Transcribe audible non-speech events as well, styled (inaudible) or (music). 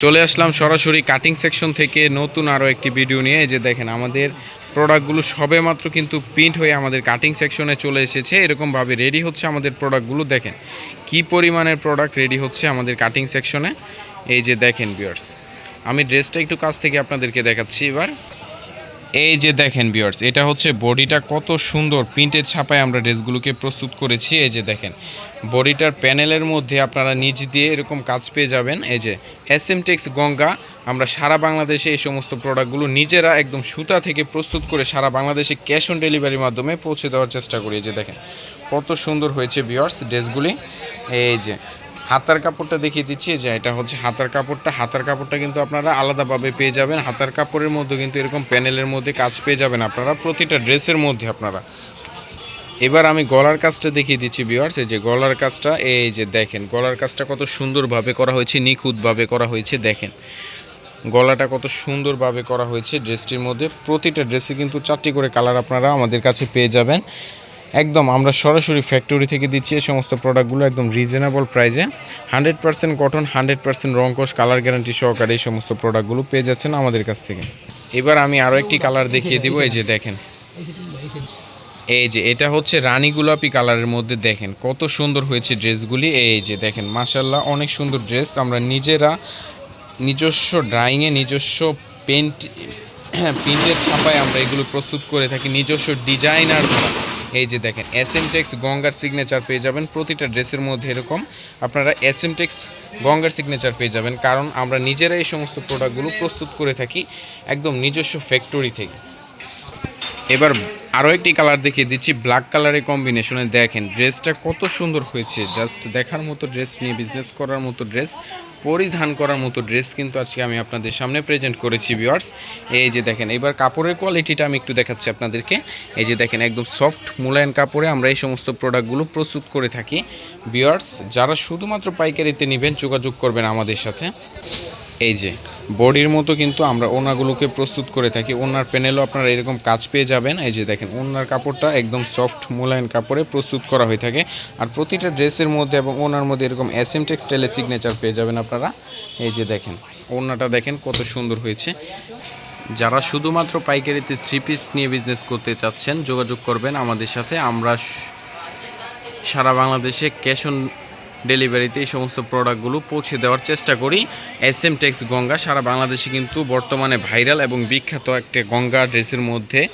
চলে আসলাম সরাসরি cutting section থেকে নতুন আরও একটি ভিডিও নিয়ে। যে দেখেন, আমাদের প্রোডাক্টগুলো সবে মাত্র কিন্তু প্রিন্ট হয়ে আমাদের কাটিং সেকশনে চলে এসেছে। এরকমভাবে রেডি হচ্ছে আমাদের প্রোডাক্টগুলো দেখেন, কি পরিমাণের প্রোডাক্ট রেডি হচ্ছে আমাদের কাটিং সেকশনে এই যে দেখেন বিয়ার্স আমি ড্রেসটা একটু কাছ থেকে আপনাদেরকে দেখাচ্ছি এবার। এই যে দেখেন বিয়ার্স এটা হচ্ছে বডিটা কত সুন্দর। প্রিন্টের ছাপায় আমরা ড্রেসগুলোকে প্রস্তুত করেছি। এই যে দেখেন, বডিটার প্যানেলের মধ্যে আপনারা নিচ দিয়ে এরকম কাজ পেয়ে যাবেন। এই যে এস টেক্স গঙ্গা, আমরা সারা বাংলাদেশে এই সমস্ত প্রোডাক্টগুলো নিজেরা একদম সুতা থেকে প্রস্তুত করে সারা বাংলাদেশে ক্যাশ অন ডেলিভারির মাধ্যমে পৌঁছে দেওয়ার চেষ্টা করি। এই যে দেখেন, কত সুন্দর হয়েছে বিয়ার্স ড্রেসগুলি। এই যে হাতার কাপড়টা দেখিয়ে দিচ্ছি যে এটা হচ্ছে হাতার কাপড়টা। হাতার কাপড়টা কিন্তু আপনারা আলাদাভাবে পেয়ে যাবেন। হাতার কাপড়ের মধ্যে কিন্তু এরকম প্যানেলের মধ্যে কাজ পেয়ে যাবেন আপনারা, প্রতিটা ড্রেসের মধ্যে আপনারা। এবার আমি গলার কাজটা দেখিয়ে দিচ্ছি বিয়ার্স এই যে গলার কাজটা, এই যে দেখেন, গলার কাজটা কত সুন্দরভাবে করা হয়েছে, নিখুঁতভাবে করা হয়েছে, দেখেন। গলাটা কত সুন্দরভাবে করা হয়েছে ড্রেসটির মধ্যে। প্রতিটা ড্রেসে কিন্তু চারটি করে কালার আপনারা আমাদের কাছে পেয়ে যাবেন। একদম, আমরা সরাসরি ফ্যাক্টরি থেকে দিচ্ছি এই সমস্ত প্রোডাক্টগুলো একদম রিজনেবল প্রাইসে hundred percent cotton hundred percent রঙ্কশ colour guarantee সহকারে এই সমস্ত প্রোডাক্টগুলো পেয়ে যাচ্ছেন আমাদের কাছ থেকে। এবার আমি আরও একটি কালার দেখিয়ে দিব, এই যে দেখেন। এই যে, এটা হচ্ছে রানী গোলাপি কালারের মধ্যে দেখেন, কত সুন্দর হয়েছে ড্রেসগুলি। এই যে দেখেন মাসাল্লাহ অনেক সুন্দর ড্রেস। আমরা নিজেরা নিজস্ব ড্রাইংয়ে নিজস্ব পেন্ট প্রিন্টের (coughs) ছাপায় আমরা এগুলো প্রস্তুত করে থাকি। নিজস্ব ডিজাইনার এই যে দেখেন এসএমটেক্স গঙ্গার সিগনেচার পেয়ে যাবেন। প্রতিটা ড্রেসের মধ্যে এরকম আপনারা এসএমটেক্স গঙ্গার সিগনেচার পেয়ে যাবেন। কারণ আমরা নিজেরা এই সমস্ত প্রোডাক্টগুলো প্রস্তুত করে থাকি একদম নিজস্ব ফ্যাক্টরি থেকে। এবার আরও একটি কালার দেখিয়ে দিচ্ছি ব্ল্যাক কালারের কম্বিনেশনে দেখেন ড্রেসটা কত সুন্দর হয়েছে। জাস্ট দেখার মতো ড্রেস নিয়ে বিজনেস করার মতো ড্রেস পরিধান করার মতো ড্রেস কিন্তু আজকে আমি আপনাদের সামনে প্রেজেন্ট করেছি ভিওয়ার্স এই যে দেখেন, এবার কাপড়ের কোয়ালিটিটা আমি একটু দেখাচ্ছি আপনাদেরকে। এই যে দেখেন, একদম সফট মুলায়ন কাপড়ে আমরা এই সমস্ত প্রোডাক্টগুলো প্রস্তুত করে থাকি। ভিওয়ার্স যারা শুধুমাত্র পাইকারিতে নেবেন, যোগাযোগ করবেন আমাদের সাথে। এই যে, বডির মতো কিন্তু আমরা ওনাগুলোকে প্রস্তুত করে থাকি। ওনার প্যানেলও আপনারা এরকম কাজ পেয়ে যাবেন। এই যে দেখেন, ওনার কাপড়টা একদম সফট মোলায়েন কাপড়ে প্রস্তুত করা হয়ে থাকে। আর প্রতিটা ড্রেসের মধ্যে এবং ওনার মধ্যে এরকম এস এম টেক্সটাইলের সিগনেচার পেয়ে যাবেন আপনারা। এই যে দেখেন, ওনাটা দেখেন কত সুন্দর হয়েছে। যারা শুধুমাত্র পাইকারিতে থ্রি পিস নিয়ে বিজনেস করতে চাচ্ছেন, যোগাযোগ করবেন আমাদের সাথে। আমরা সারা বাংলাদেশে ক্যাশ অন ডেলিভারিতে এই সমস্ত প্রোডাক্টগুলো পৌঁছে দেওয়ার চেষ্টা করি। এস এম টেক্স গঙ্গা সারা বাংলাদেশে কিন্তু বর্তমানে ভাইরাল এবং বিখ্যাত একটা গঙ্গা ড্রেসের মধ্যে